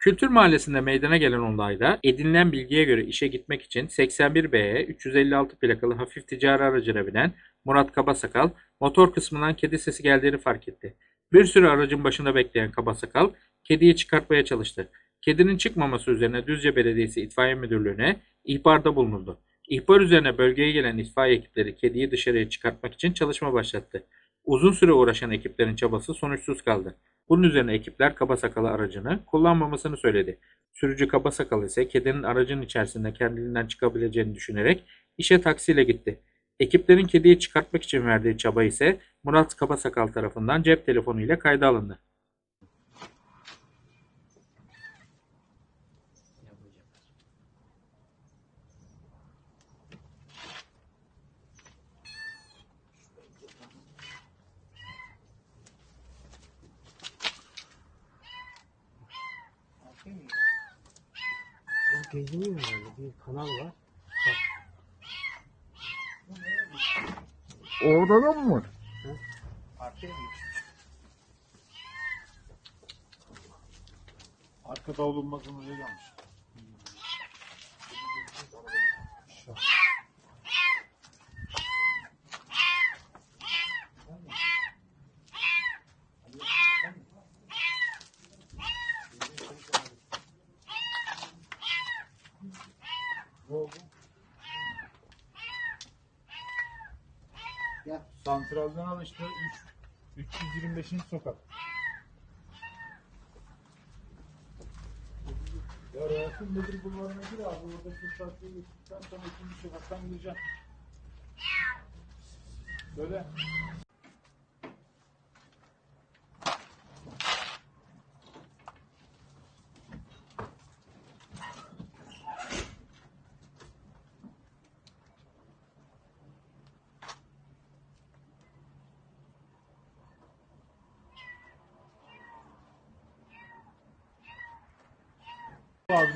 Kültür Mahallesi'nde meydana gelen olayda edinilen bilgiye göre işe gitmek için 81BE 356 plakalı hafif ticari aracına binen Murat Kabasakal motor kısmından kedi sesi geldiğini fark etti. Bir süre aracın başında bekleyen Kabasakal kediyi çıkartmaya çalıştı. Kedinin çıkmaması üzerine Düzce Belediyesi İtfaiye Müdürlüğü'ne ihbarda bulunuldu. İhbar üzerine bölgeye gelen itfaiye ekipleri kediyi dışarıya çıkartmak için çalışma başlattı. Uzun süre uğraşan ekiplerin çabası sonuçsuz kaldı. Bunun üzerine ekipler kaba sakalı aracını kullanmamasını söyledi. Sürücü kaba sakalı ise kedinin aracın içerisinde kendiliğinden çıkabileceğini düşünerek işe taksiyle gitti. Ekiplerin kediyi çıkartmak için verdiği çaba ise Murat Kabasakal tarafından cep telefonuyla kayda alındı. O geziniyor herhalde. Bir kanal var. Orada da mı var? Arkada olunmasını öyle yanlış. Ne oldu? Gel. Santralden al işte 3 325. sokak. Ya Rasim Bedir bulvarına gir abi. Orada şu taksiye geçtikten sonra ikinci sokaktan gireceksin. Böyle. Abi